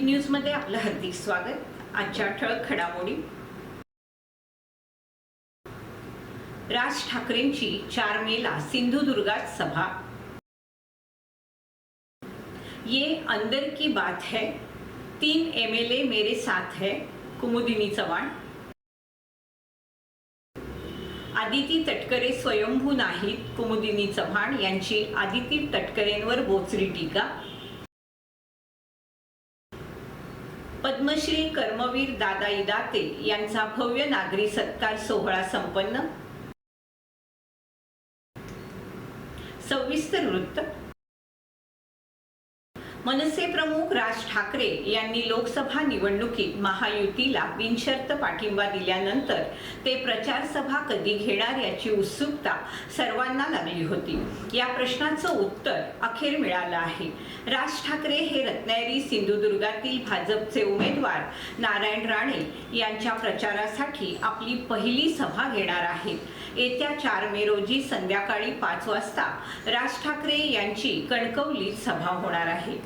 न्यूजमध्ये आपलं हार्दिक स्वागत. आजच्या ठळक घडामोडी. राज ठाकरेंची चार मेला सिंधुदुर्गात सभा. ये अंदर की बात है. तीन एमएलए मेरे साथ है कुमुदिनी चव्हाण. आदिती तटकरे स्वयंभू नाहीत कुमुदिनी चव्हाण यांची आदिती तटकरेंवर बोचरी टीका. पद्मश्री कर्मवीर दादा इदाते यांचा भव्य नागरी सत्कार सोहळा संपन्न. सविस्तर वृत्त मनसे प्रमुख राज ठाकरे यांनी लोकसभा निवडणुकीत महायुतीला बिनशर्त पाठिंबा दिल्यानंतर ते प्रचार सभा कधी घेणार याची उत्सुकता सर्वांना लागली होती. या प्रश्नाचं उत्तर अखेर मिळालं आहे. राज ठाकरे हे रत्नागिरी सिंधुदुर्गातील भाजपचे उमेदवार नारायण राणे यांच्या प्रचारासाठी आपली पहिली सभा घेणार आहेत. येत्या चार मे रोजी संध्याकाळी पाच वाजता राज ठाकरे यांची कणकवलीत सभा होणार आहे.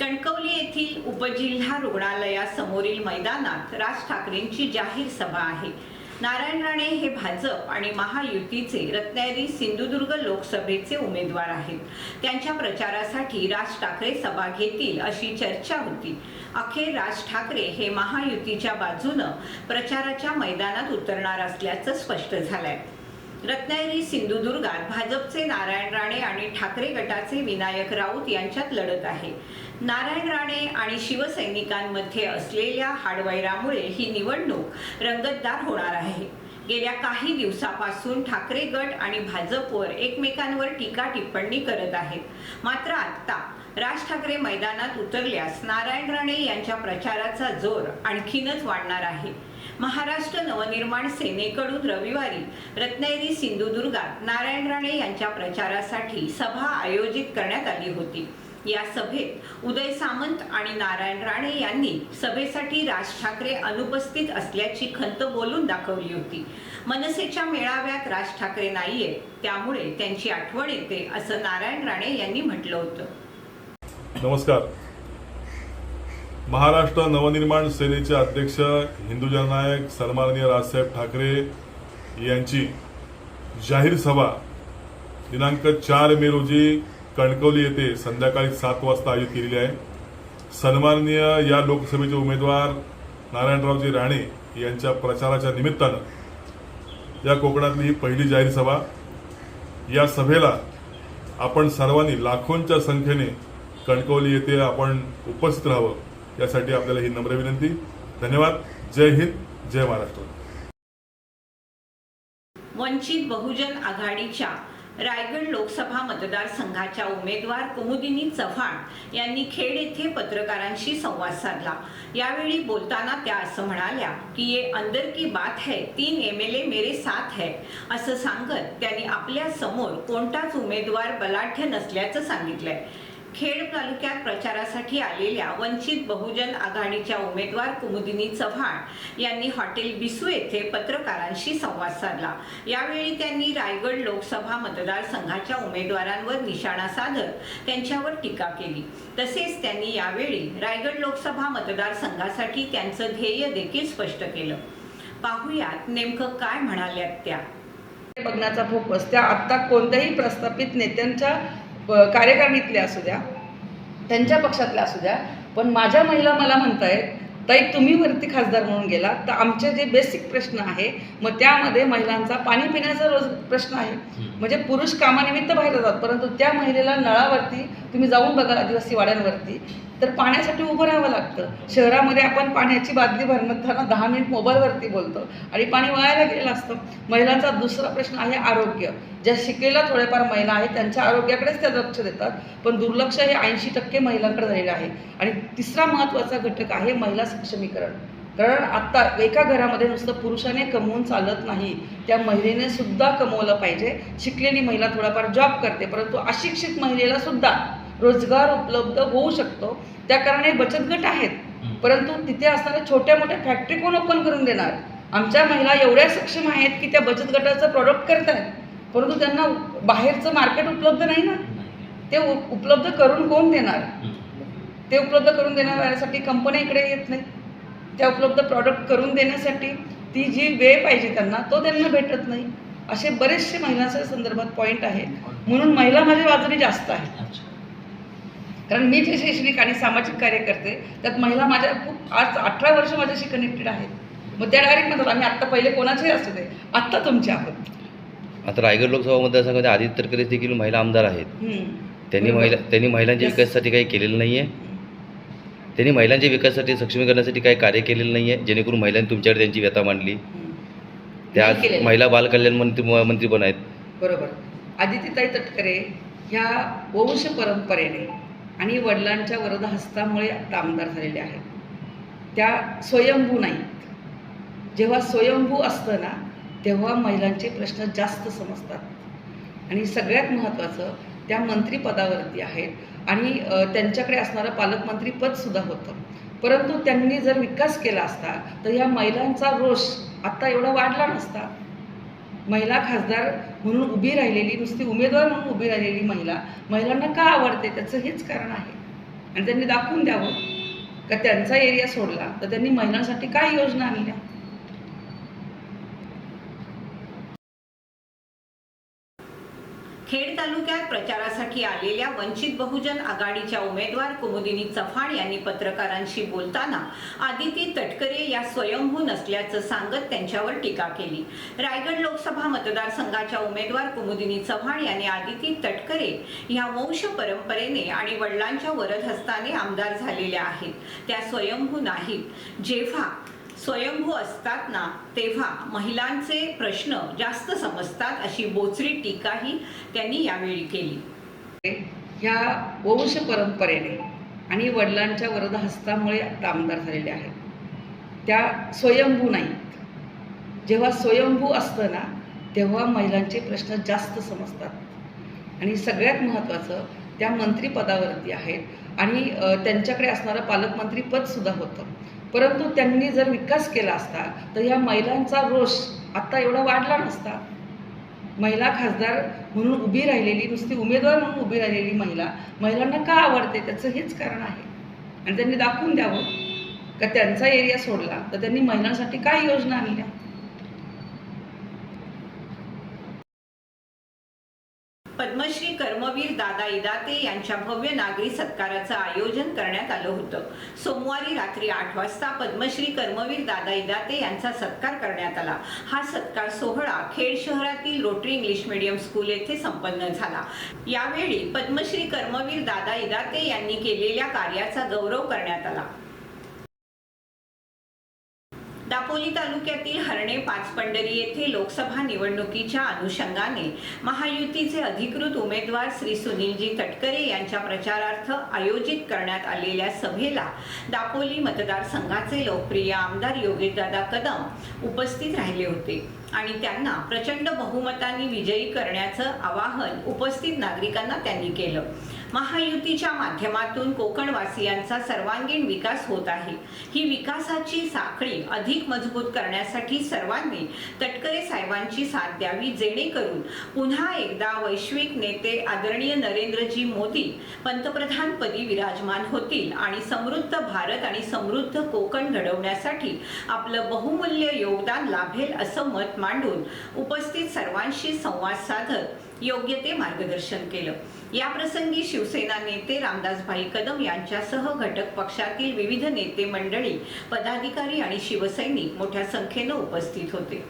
कणकवली येथील उपजिल्हा रुग्णालयासमोरील मैदानात राज ठाकरेंची जाहीर सभा आहे. नारायण राणे हे भाजप आणि महायुतीचे रत्नागिरी सिंधुदुर्ग लोकसभेचे उमेदवार आहेत. त्यांच्या प्रचारासाठी राज ठाकरे सभा घेतील अशी चर्चा होती. अखेर राज ठाकरे हे महायुतीच्या बाजूनं प्रचाराच्या मैदानात उतरणार असल्याचं स्पष्ट झालंय. रत्नागिरी सिंधुदुर्गात भाजपचे नारायण राणे आणि ठाकरे गटाचे विनायक राऊत यांच्यात लढत आहे. नारायण राणे आणि शिवसैनिकांमध्ये असलेल्या हाडवैरामुळे ही निवडणूक रंगतदार होणार आहे. गेल्या काही दिवसापासून ठाकरे गट आणि भाजपवर एकमेकांवर टीका टिप्पणी करत आहेत. मात्र आत्ता राज ठाकरे मैदानात उतरल्यास नारायण राणे यांच्या प्रचाराचा जोर आणखीनच वाढणार आहे. महाराष्ट्र नवनिर्माण सेनेकडून रविवारी रत्नागिरी सिंधुदुर्गात नारायण राणे यांच्या प्रचारासाठी सभा आयोजित करण्यात आली होती. या सभेत उदय सामंत आणि नारायण राणे यांनी सभेसाठी राज ठाकरे अनुपस्थित असल्याची खंत बोलून दाखवली होती. मनसेच्या मेळाव्यात राज ठाकरे नाहीये त्यामुळे त्यांची आठवण येते असं नारायण राणे यांनी म्हटलं होतं. नमस्कार. महाराष्ट्र नवनिर्माण सेनेचे अध्यक्ष हिंदू जननायक सन्माननीय राजसाहेब ठाकरे यांची जाहीर सभा दिनांक चार मे रोजी कणकवली येथे संध्याकाळी सात वाजता आयोजित केलेली आहे. सन्माननीय या लोकसभेचे उमेदवार नारायणरावजी राणे यांच्या प्रचाराच्या निमित्तानं या कोकणातली ही पहिली जाहीर सभा. या सभेला आपण सर्वांनी लाखोंच्या संख्येने कणकवली येथे आपण उपस्थित राहावं यासाठी आपल्याला ही नम्र विनंती. धन्यवाद. जय हिंद. जय महाराष्ट्र. वंचित बहुजन आघाडीच्या रायगड लोकसभा मतदारसंघाच्या उमेदवार कुमुदिनी चव्हाण यांनी खेड येथे पत्रकारांशी संवाद साधला. यावेळी बोलताना त्या असं म्हणाल्या की ये अंदर की बात है तीन एम एल ए मेरे साथ है. असं सांगत त्यांनी आपल्यासमोर कोणताच उमेदवार बलाढ्य नसल्याचं सांगितलंय. खेड तालुक्यात प्रचारासाठी आलेल्या वंचित बहुजन आघाडीच्या उमेदवार कुमुदिनी चव्हाण यांनी हॉटेल बिसू येथे पत्रकारांशी संवाद साधला. यावेळी त्यांनी रायगड लोकसभा मतदारसंघाच्या उमेदवारांवर निशाणा साधत त्यांच्यावर टीका केली. तसेच त्यांनी यावेळी रायगड लोकसभा मतदारसंघासाठी त्यांचं ध्येय देखील स्पष्ट केलं. पाहुयात नेमकं काय म्हणाल्यात त्या. बघण्याचा फोकस. त्या आत्ता कोणत्याही प्रस्थापित नेत्यांच्या कार्यकारणीतल्या कार्यकारिणीतल्या असू द्या त्यांच्या पक्षातल्या असू द्या पण माझ्या महिला मला म्हणतायत ताई तुम्ही वरती खासदार म्हणून गेला तर आमचे जे बेसिक प्रश्न आहे मग त्यामध्ये महिलांचा पाणी पिण्याचा रोज प्रश्न आहे. म्हणजे पुरुष कामानिमित्त बाहेर जातात परंतु त्या महिलेला नळावरती तुम्ही जाऊन बघा आदिवासी वाड्यांवरती तर पाण्यासाठी उभं राहावं लागतं. शहरामध्ये आपण पाण्याची बादली भरताना दहा मिनिट मोबाईलवरती बोलतो. आणि पाणी वायाला गेलेलं असतं. महिलांचा दुसरा प्रश्न आहे आरोग्य. ज्या शिकलेल्या थोड्याफार महिला आहेत त्यांच्या आरोग्याकडेच त्या लक्ष देतात. पण दुर्लक्ष हे ऐंशी टक्के महिलांकडे झालेलं आहे. आणि तिसरा महत्त्वाचा घटक आहे महिला सक्षमीकरण. कारण आत्ता एका घरामध्ये नुसतं पुरुषाने कमवून चालत नाही. त्या महिलेने सुद्धा कमवलं पाहिजे. शिकलेली महिला थोडाफार जॉब करते. परंतु अशिक्षित महिलेला सुद्धा रोजगार उपलब्ध होऊ शकतो. त्या कारणाने बचत गट आहेत. परंतु तिथे असणाऱ्या छोट्या मोठ्या फॅक्टरी कोण ओपन करून देणार? आमच्या महिला एवढ्या सक्षम आहेत की त्या बचत गटाचं प्रॉडक्ट करत आहेत परंतु त्यांना बाहेरचं मार्केट उपलब्ध नाही ना? ते उपलब्ध करून कोण देणार? ते उपलब्ध करून देण्यासाठी कंपन्या इकडे येत नाही त्या उपलब्ध प्रॉडक्ट करून देण्यासाठी ती जी वेळ पाहिजे त्यांना तो त्यांना भेटत नाही. असे बरेचसे महिलांच्या संदर्भात पॉईंट आहेत. म्हणून महिला माझ्या बाजूने जास्त आहे कारण मी जे शैक्षणिक आणि सामाजिक कार्य करते त्यात महिला माझ्या खूप आज अठरा वर्ष माझ्याशी कनेक्टेड आहेत मग त्या डायरेक्ट म्हणतात आम्ही आत्ता पहिले कोणाचेही असू दे आत्ता तुमचे आहोत आता रायगड लोकसभा मतदारसंघामध्ये आदित्य तटकरे देखील महिला आमदार आहेत. त्यांनी. महिला त्यांनी महिलांच्या. विकासासाठी काही केलेलं नाही आहे त्यांनी महिलांच्या विकासासाठी सक्षमीकरणासाठी काही कार्य केलेलं नाही आहे जेणेकरून महिलांनी तुमच्याकडे त्यांची व्यथा मांडली. त्या. महिला बालकल्याण मंत्री मंत्री पण आहेत बरोबर आदित्यताई तटकरे ह्या वंश परंपरेने आणि वडिलांच्या वरदहस्तामुळे आता आमदार झालेले आहेत. त्या स्वयंभू नाहीत. जेव्हा स्वयंभू असतं ना तेव्हा महिलांचे प्रश्न जास्त समजतात. आणि सगळ्यात महत्त्वाचं त्या मंत्रिपदावरती आहेत आणि त्यांच्याकडे असणारं पालकमंत्रीपदसुद्धा होतं. परंतु त्यांनी जर विकास केला असता तर ह्या महिलांचा रोष आत्ता एवढा वाढला नसता. महिला खासदार म्हणून उभी राहिलेली नुसती उमेदवार म्हणून उभी राहिलेली महिला महिलांना का आवडते? त्याचं हेच कारण आहे. आणि त्यांनी दाखवून द्यावं. का त्यांचा एरिया सोडला तर त्यांनी महिलांसाठी काय योजना आणल्या? खेड तालुक्यात प्रचारासाठी आलेल्या वंचित बहुजन आघाडीच्या उमेदवार कुमुदिनी चव्हाण यांनी पत्रकारांशी बोलताना आदिती तटकरे या स्वयंभू नसल्याचं सांगत त्यांच्यावर टीका केली. रायगड लोकसभा मतदारसंघाच्या उमेदवार कुमुदिनी चव्हाण यांनी आदिती तटकरे ह्या वंश परंपरेने आणि वडिलांच्या वरदहस्ताने आमदार झालेल्या आहेत. त्या स्वयंभू नाहीत. जेव्हा स्वयंभू असतात ना तेव्हा महिलांचे प्रश्न जास्त समजतात अशी बोचरी टीकाही त्यांनी यावेळी केली. ह्या वंश परंपरेने आणि वडिलांच्या वरद हस्तामुळे आमदार झालेल्या आहेत. त्या स्वयंभू नाहीत. जेव्हा स्वयंभू असतं ना तेव्हा महिलांचे प्रश्न जास्त समजतात. आणि सगळ्यात महत्त्वाचं त्या मंत्रिपदावरती आहेत आणि त्यांच्याकडे असणारं पालकमंत्रीपदसुद्धा होतं. परंतु त्यांनी जर विकास केला असता तर या महिलांचा रोष आत्ता एवढा वाढला नसता. महिला खासदार म्हणून उभी राहिलेली नुसती उमेदवार म्हणून उभी राहिलेली महिला महिलांना का आवडते? त्याचं हेच कारण आहे. आणि त्यांनी दाखवून द्यावं का त्यांचा एरिया सोडला तर त्यांनी महिलांसाठी काय योजना आणल्या? पद्मश्री कर्मवीर दादा इदाते यांच्या भव्य नागरी सत्काराचं आयोजन करण्यात आलं होतं. सोमवारी रात्री आठ वाजता पद्मश्री कर्मवीर दादा इदाते यांचा सत्कार करण्यात आला. हा सत्कार सोहळा खेड शहरातील रोटरी इंग्लिश मीडियम स्कूल येथे संपन्न झाला. यावेळी पद्मश्री कर्मवीर दादा इदाते यांनी केलेल्या कार्याचा गौरव करण्यात आला. दापोली तालुक्यातील हरणे पाचपंढरी येथे लोकसभा निवडणुकीच्या अनुषंगाने महायुतीचे अधिकृत उमेदवार श्री सुनीलजी तटकरे यांच्या प्रचारार्थ आयोजित करण्यात आलेल्या सभेला दापोली मतदारसंघाचे लोकप्रिय आमदार योगेशदादा कदम उपस्थित राहिले होते. आणि त्यांना प्रचंड बहुमतांनी विजयी करण्याचं आवाहन उपस्थित नागरिकांना त्यांनी केलं. महायुतीच्या माध्यमातून कोकणवासियांचा सर्वांगीण विकास होत आहे. ही विकासाची साखळी अधिक मजबूत करण्यासाठी सर्वांनी तटकरे साहेबांची साथ द्यावी जेणेकरून पुन्हा एकदा वैश्विक नेते आदरणीय नरेंद्रजी मोदी पंतप्रधानपदी विराजमान होतील आणि समृद्ध भारत आणि समृद्ध कोकण घडवण्यासाठी आपलं बहुमूल्य योगदान लाभेल असं मत मांडून उपस्थित सर्वांशी संवाद साधत योग्य ते मार्गदर्शन केलं. या प्रसंगी शिवसेना नेते रामदासभाई कदम यांच्यासह घटक पक्षातील विविध नेते मंडळी पदाधिकारी आणि शिवसैनिक मोठ्या संख्येनं उपस्थित होते.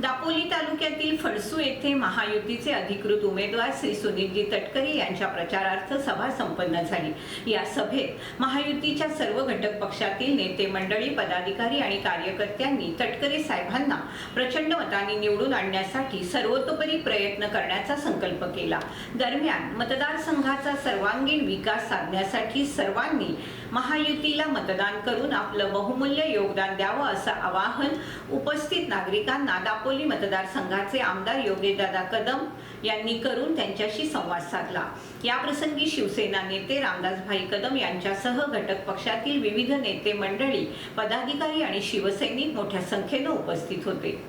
दापोली तालुक्यातील फडसू येथे महायुतीचे अधिकृत उमेदवार श्री सुनीलजी तटकरे यांच्या प्रचारार्थ सभा संपन्न झाली. या सभेत महायुतीच्या सर्व घटक पक्षातील नेते मंडळी पदाधिकारी आणि कार्यकर्त्यांनी तटकरे साहेबांना प्रचंड मतांनी निवडून आणण्यासाठी सर्वतोपरी प्रयत्न करण्याचा संकल्प केला. दरम्यान मतदारसंघाचा सर्वांगीण विकास साधण्यासाठी सर्वांनी महायुतीला मतदान करून आपलं बहुमूल्य योगदान द्यावं असं आवाहन उपस्थित नागरिकांना दापोली मतदारसंघ मतदारसंघाचे आमदार योगेशदादा कदम यांनी करून त्यांच्याशी संवाद साधला. याप्रसंगी शिवसेना नेते रामदासभाई कदम यांच्यासह घटक पक्षातील विविध नेते मंडळी पदाधिकारी आणि शिवसैनिक मोठ्या संख्येनं उपस्थित होते.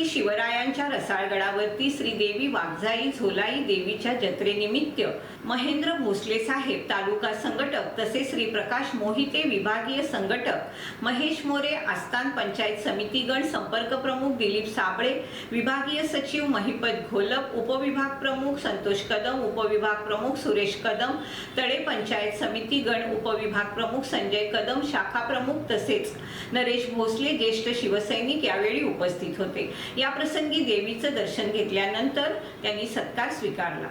छत्रपती शिवरायांच्या रसाळगडावरती श्रीदेवी वाघजाई झोलाई देवीच्या जत्रेनिमित्त महेंद्र भोसले साहेब तालुका संघटक तसेच श्री प्रकाश मोहिते विभागीय संघटक महेश मोरे आस्थान पंचायत समितीगण संपर्क प्रमुख दिलीप साबळे विभागीय सचिव महिपत घोलप उपविभाग प्रमुख संतोष कदम उपविभाग प्रमुख सुरेश कदम तळे पंचायत समिती गण उपविभाग प्रमुख संजय कदम शाखा प्रमुख तसेच नरेश भोसले ज्येष्ठ शिवसैनिक यावेळी उपस्थित होते. या प्रसंगी देवीचं दर्शन घेतल्यानंतर त्यांनी सत्कार स्वीकारला.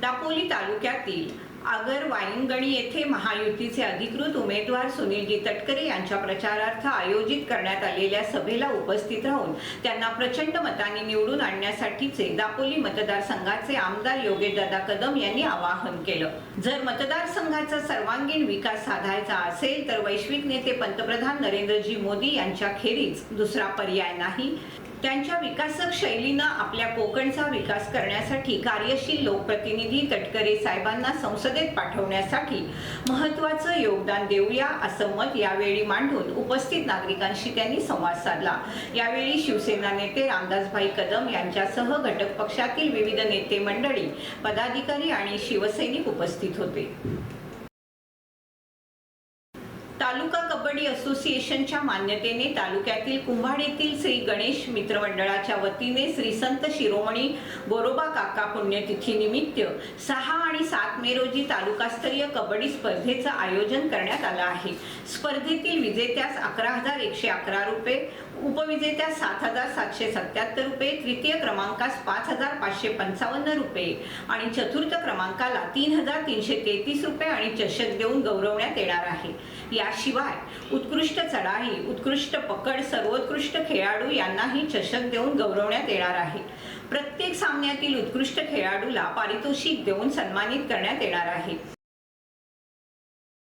दापोली तालुक्यातील आगर वायंगणी येथे महायुतीचे अधिकृत उमेदवार सुनीलजी तटकरे यांच्या प्रचारार्थ आयोजित करण्यात आलेल्या सभेला उपस्थित राहून त्यांना प्रचंड मताने निवडून आणण्यासाठीचे दापोली मतदारसंघाचे आमदार योगेशदादा कदम यांनी आवाहन केलं. जर मतदारसंघाचा सर्वांगीण विकास साधायचा असेल तर वैश्विक नेते पंतप्रधान नरेंद्रजी मोदी यांच्या खेरीज दुसरा पर्याय नाही. त्यांच्या विकासक शैलीनं आपल्या कोकणचा विकास करण्यासाठी कार्यशील लोकप्रतिनिधी तटकरे साहेबांना संसदेत पाठवण्यासाठी महत्वाचं योगदान देऊया असं मत यावेळी मांडून उपस्थित नागरिकांशी त्यांनी संवाद साधला. यावेळी शिवसेना नेते रामदासभाई कदम यांच्यासह घटक पक्षातील विविध नेते मंडळी पदाधिकारी आणि शिवसैनिक उपस्थित होते. तालुका असोसिएशनच्या मान्यतेने तालुक्यातील कुंभाड येथील श्री गणेश मित्रमंडळाच्या वतीने श्री संत शिरोमणी गोरोबा काका पुण्यतिथी निमित्त सहा आणि सात मे रोजी तालुकास्तरीय कबड्डी स्पर्धेचं आयोजन करण्यात आलं आहे. स्पर्धेतील विजेत्यास अकरा हजार एकशे अकरा रुपये उपविजेत्या सात हजार सातशे सत्याहत्तर रुपये तृतीय क्रमांकास पाच हजार पाचशे पंचावन्न रुपये आणि चतुर्थ क्रमांकाला तीन हजार तीनशे तेहतीस रुपये आणि चषक देऊन गौरवण्यात येणार आहे. याशिवाय उत्कृष्ट चढाई उत्कृष्ट पकड सर्वोत्कृष्ट खेळाडू यांनाही चषक देऊन गौरवण्यात येणार आहे. प्रत्येक सामन्यातील उत्कृष्ट खेळाडूला पारितोषिक देऊन सन्मानित करण्यात येणार आहे.